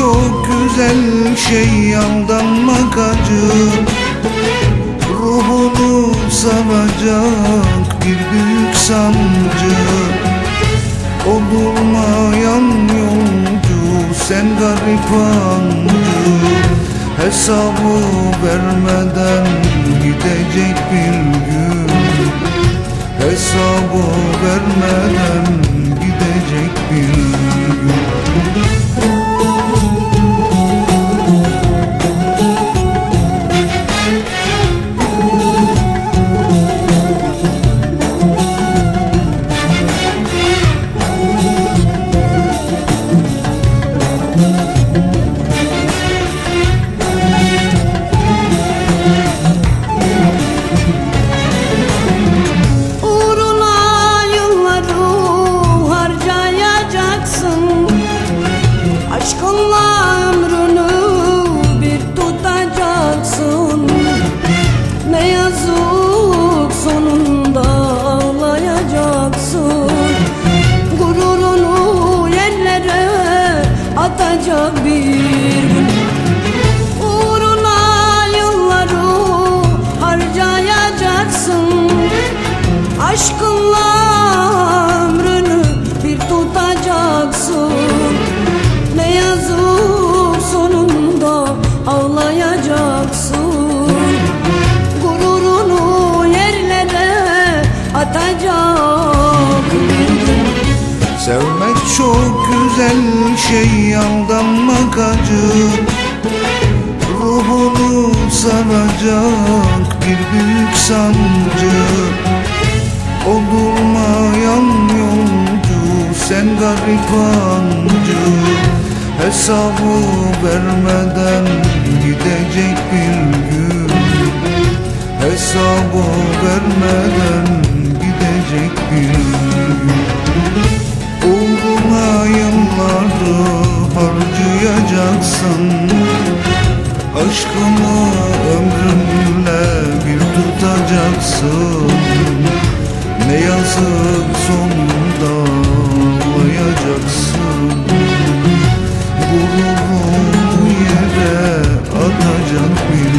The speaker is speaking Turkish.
Çok güzel şey aldanmak acı. Ruhunu saracak bir büyük sancı. Olurmayan yolcu sen garip ancı Hesabı vermeden gidecek bir gün. Hesabı vermeden Sevmek çok güzel şey aldanmak acı. Ruhunu saracak bir büyük sancı. Olurmayan yolcu sen garip ancı Hesabı vermeden gidecek bir gün. Hesabı vermeden gidecek bir gün harcayacaksın Aşkımı ömrünle bir tutacaksın. Ne yazık sonunda ağlayacaksın Gururunu yere atacak bir